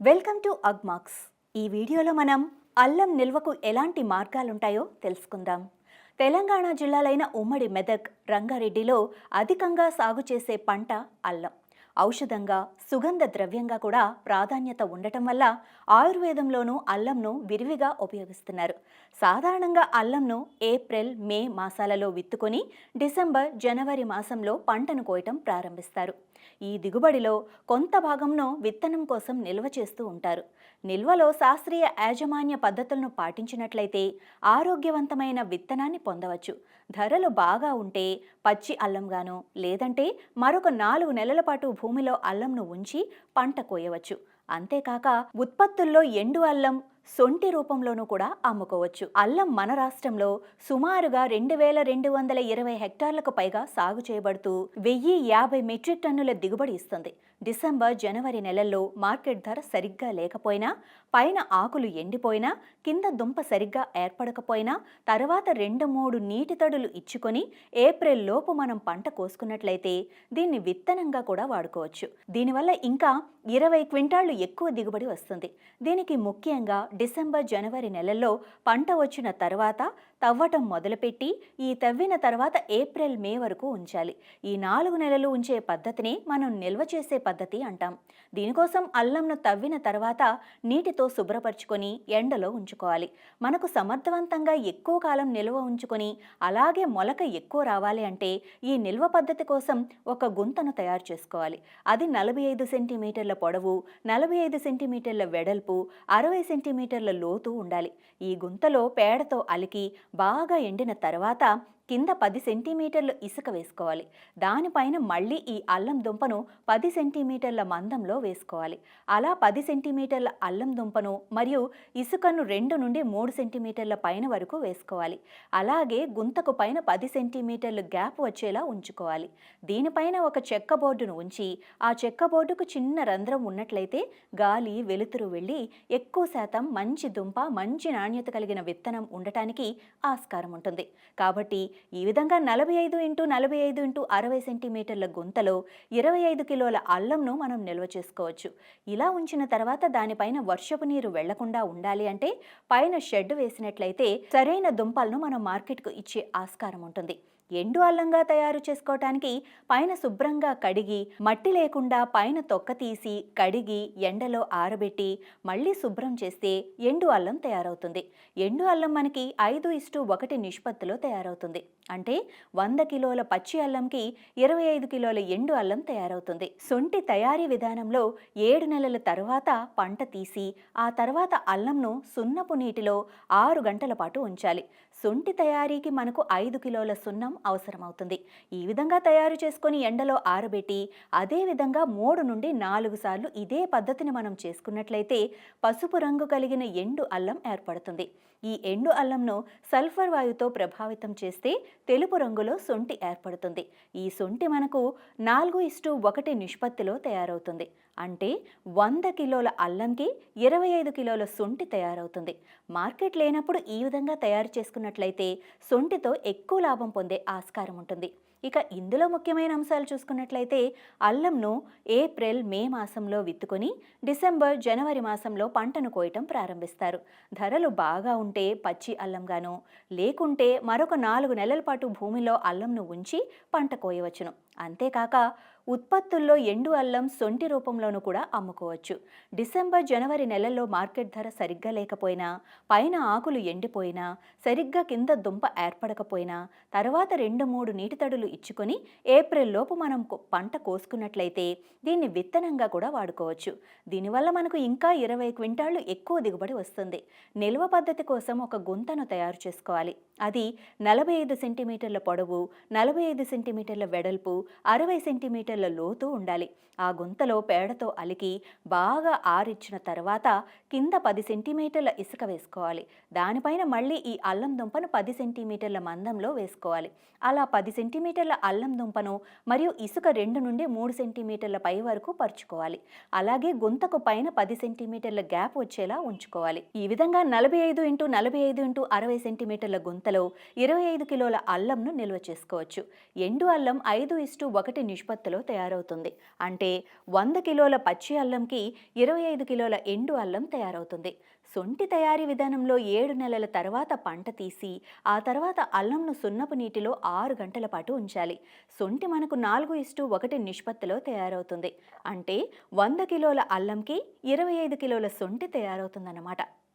Welcome to Agmax. ఈ వీడియోలో మనం అల్లం నిల్వకు ఎలాంటి మార్గాలుంటాయో తెలుసుకుందాం. తెలంగాణ జిల్లాలైన ఉమ్మడి మెదక్ రంగారెడ్డిలో అధికంగా సాగు చేసే పంట అల్లం. ఔషధంగా సుగంధ ద్రవ్యంగా కూడా ప్రాధాన్యత ఉండటం వల్ల ఆయుర్వేదంలోనూ అల్లంను విరివిగా ఉపయోగిస్తున్నారు. సాధారణంగా అల్లంను ఏప్రిల్ మే మాసాలలో విత్తుకొని డిసెంబర్ జనవరి మాసంలో పంటను కోయటం ప్రారంభిస్తారు. ఈ దిగుబడిలో కొంత భాగంను విత్తనం కోసం నిల్వ చేస్తూ ఉంటారు. నిల్వలో శాస్త్రీయ యాజమాన్య పద్ధతులను పాటించినట్లయితే ఆరోగ్యవంతమైన విత్తనాన్ని పొందవచ్చు. ధరలు బాగా ఉంటే పచ్చి అల్లంగాను లేదంటే మరొక నాలుగు నెలల పాటు భూమిలో అల్లంను ఉంచి పంట కోయవచ్చు. అంతేకాక ఉత్పత్తుల్లో ఎండు అల్లం సొంటి రూపంలోనూ కూడా అమ్ముకోవచ్చు. అల్లం మన రాష్ట్రంలో సుమారుగా రెండు వేల రెండు వందల ఇరవై హెక్టార్లకు పైగా సాగు చేయబడుతూ వెయ్యి యాభై మెట్రిక్ టన్నుల దిగుబడి ఇస్తుంది. డిసెంబర్ జనవరి నెలల్లో మార్కెట్ ధర సరిగ్గా లేకపోయినా పైన ఆకులు ఎండిపోయినా కింద దుంప సరిగ్గా ఏర్పడకపోయినా తర్వాత రెండు మూడు నీటి తడులు ఇచ్చుకొని ఏప్రిల్ లోపు మనం పంట కోసుకున్నట్లయితే దీన్ని విత్తనంగా కూడా వాడుకోవచ్చు. దీనివల్ల ఇంకా ఇరవై క్వింటాళ్ళు ఎక్కువ దిగుబడి వస్తుంది. దీనికి ముఖ్యంగా డిసెంబర్ జనవరి నెలల్లో పంట వచ్చిన తర్వాత తవ్వటం మొదలుపెట్టి ఈ తవ్విన తర్వాత ఏప్రిల్ మే వరకు ఉంచాలి. ఈ నాలుగు నెలలు ఉంచే పద్ధతిని మనం నిల్వ చేసే పద్ధతి అంటాం. దీనికోసం అల్లంను తవ్విన తర్వాత నీటితో శుభ్రపరచుకొని ఎండలో ఉంచుకోవాలి. మనకు సమర్థవంతంగా ఎక్కువ కాలం నిల్వ ఉంచుకొని అలాగే మొలక ఎక్కువ రావాలి అంటే ఈ నిల్వ పద్ధతి కోసం ఒక గుంతను తయారు చేసుకోవాలి. అది నలభై ఐదు సెంటీమీటర్ల పొడవు నలభై ఐదు సెంటీమీటర్ల వెడల్పు అరవై సెంటీమీటర్ల లోతు ఉండాలి. ఈ గుంతలో పేడతో అలికి బాగా ఎండిన తర్వాత కింద పది సెంటీమీటర్లు ఇసుక వేసుకోవాలి. దానిపైన మళ్ళీ ఈ అల్లం దుంపను పది సెంటీమీటర్ల మందంలో వేసుకోవాలి. అలా పది సెంటీమీటర్ల అల్లం దుంపను మరియు ఇసుకను రెండు నుండి మూడు సెంటీమీటర్ల పైన వరకు వేసుకోవాలి. అలాగే గుంతకు పైన పది సెంటీమీటర్లు గ్యాప్ వచ్చేలా ఉంచుకోవాలి. దీనిపైన ఒక చెక్క బోర్డును ఉంచి ఆ చెక్క బోర్డుకు చిన్న రంధ్రం ఉన్నట్లయితే గాలి వెలుతురు వెళ్ళి ఎక్కువ శాతం మంచి దుంప మంచి నాణ్యత కలిగిన విత్తనం ఉండటానికి ఆస్కారం ఉంటుంది. కాబట్టి ఈ విధంగా నలభై ఐదు ఇంటూ నలభై ఐదు ఇంటూ అరవై సెంటీమీటర్ల గుంతలో ఇరవై ఐదు కిలోల అల్లంను మనం నిల్వ చేసుకోవచ్చు. ఇలా ఉంచిన తర్వాత దానిపైన వర్షపు నీరు వెళ్ళకుండా ఉండాలి అంటే పైన షెడ్ వేసినట్లయితే సరైన దుంపలను మనం మార్కెట్కు ఇచ్చే ఆస్కారం ఉంటుంది. ఎండు అల్లంగా తయారు చేసుకోవటానికి పైన శుభ్రంగా కడిగి మట్టి లేకుండా పైన తొక్క తీసి కడిగి ఎండలో ఆరబెట్టి మళ్ళీ శుభ్రం చేస్తే ఎండు అల్లం తయారవుతుంది. ఎండు అల్లం మనకి ఐదు ఇస్టు ఒకటి నిష్పత్తిలో తయారవుతుంది. అంటే వంద కిలోల పచ్చి అల్లంకి ఇరవై ఐదు కిలోల ఎండు అల్లం తయారవుతుంది. సొంటి తయారీ విధానంలో ఏడు నెలల తర్వాత పంట తీసి ఆ తర్వాత అల్లంను సున్నపు నీటిలో ఆరు గంటల పాటు ఉంచాలి. సొంటి తయారీకి మనకు ఐదు కిలోల సున్నం అవసరమవుతుంది. ఈ విధంగా తయారు చేసుకొని ఎండలో ఆరబెట్టి అదే విధంగా మూడు నుండి నాలుగు సార్లు ఇదే పద్ధతిని మనం చేసుకున్నట్లయితే పసుపు రంగు కలిగిన ఎండు అల్లం ఏర్పడుతుంది. ఈ ఎండు అల్లంను సల్ఫర్ వాయుతో ప్రభావితం చేస్తే తెలుపు రంగులో సొంటి ఏర్పడుతుంది. ఈ సొంటి మనకు నాలుగు ఇస్టు ఒకటి నిష్పత్తిలో తయారవుతుంది. అంటే వంద కిలోల అల్లంకి ఇరవై ఐదు కిలోల సొంటి తయారవుతుంది. మార్కెట్ లేనప్పుడు ఈ విధంగా తయారు చేసుకున్నట్లయితే సొంటితో ఎక్కువ లాభం పొందే ఆస్కారం ఉంటుంది. ఇక ఇందులో ముఖ్యమైన అంశాలు చూసుకున్నట్లయితే అల్లంను ఏప్రిల్ మే మాసంలో విత్తుకొని డిసెంబర్ జనవరి మాసంలో పంటను కోయటం ప్రారంభిస్తారు. ధరలు బాగా ఉంటే పచ్చి అల్లంగాను లేకుంటే మరొక నాలుగు నెలల పాటు భూమిలో అల్లంను ఉంచి పంట కోయవచ్చును. అంతేకాక ఉత్పత్తుల్లో ఎండు అల్లం సొంటి రూపంలోనూ కూడా అమ్ముకోవచ్చు. డిసెంబర్ జనవరి నెలల్లో మార్కెట్ ధర సరిగ్గా లేకపోయినా పైన ఆకులు ఎండిపోయినా సరిగ్గా కింద దుంప ఏర్పడకపోయినా తర్వాత రెండు మూడు నీటి తడులు ఇచ్చుకొని ఏప్రిల్ లోపు మనం పంట కోసుకున్నట్లయితే దీన్ని విత్తనంగా కూడా వాడుకోవచ్చు. దీనివల్ల మనకు ఇంకా ఇరవై క్వింటాళ్ళు ఎక్కువ దిగుబడి వస్తుంది. నిల్వ పద్ధతి కోసం ఒక గుంతను తయారు చేసుకోవాలి. అది నలభై ఐదు సెంటీమీటర్ల పొడవు నలభై ఐదు సెంటీమీటర్ల వెడల్పు అరవై సెంటీమీటర్ల లోతు ఉండాలి. ఆ గుంతలో పేడతో అలికి బాగా ఆరిచ్చిన తర్వాత కింద పది సెంటీమీటర్ల ఇసుక వేసుకోవాలి. దానిపైన మళ్ళీ ఈ అల్లం దుంపను పది సెంటీమీటర్ల మందంలో వేసుకోవాలి. అలా పది సెంటీమీటర్ల అల్లం దుంపను మరియు ఇసుక రెండు నుండి మూడు సెంటీమీటర్ల పై వరకు పరుచుకోవాలి. అలాగే గుంతకు పైన పది సెంటీమీటర్ల గ్యాప్ వచ్చేలా ఉంచుకోవాలి. ఈ విధంగా నలభై ఐదు ఇంటూ నలభై ఐదు ఇంటూ అరవై సెంటీమీటర్ల గుంతలో ఇరవై ఐదు కిలోల అల్లంను నిల్వ చేసుకోవచ్చు. ఎండు అల్లం ఐదు ఇస్టు ఒకటి నిష్పత్తిలో తయారవుతుంది. అంటే వంద కిలోల పచ్చి అల్లంకి ఇరవై ఐదు కిలోల ఎండు అల్లం తయారవుతుంది. సొంటి తయారీ విధానంలో ఏడు నెలల తర్వాత పంట తీసి ఆ తర్వాత అల్లంను సున్నపు నీటిలో ఆరు గంటల పాటు ఉంచాలి. సొంటి మనకు నాలుగు ఇస్టు ఒకటి నిష్పత్తిలో తయారవుతుంది. అంటే వంద కిలోల అల్లంకి ఇరవై ఐదు కిలోల సొంటి తయారవుతుందన్నమాట.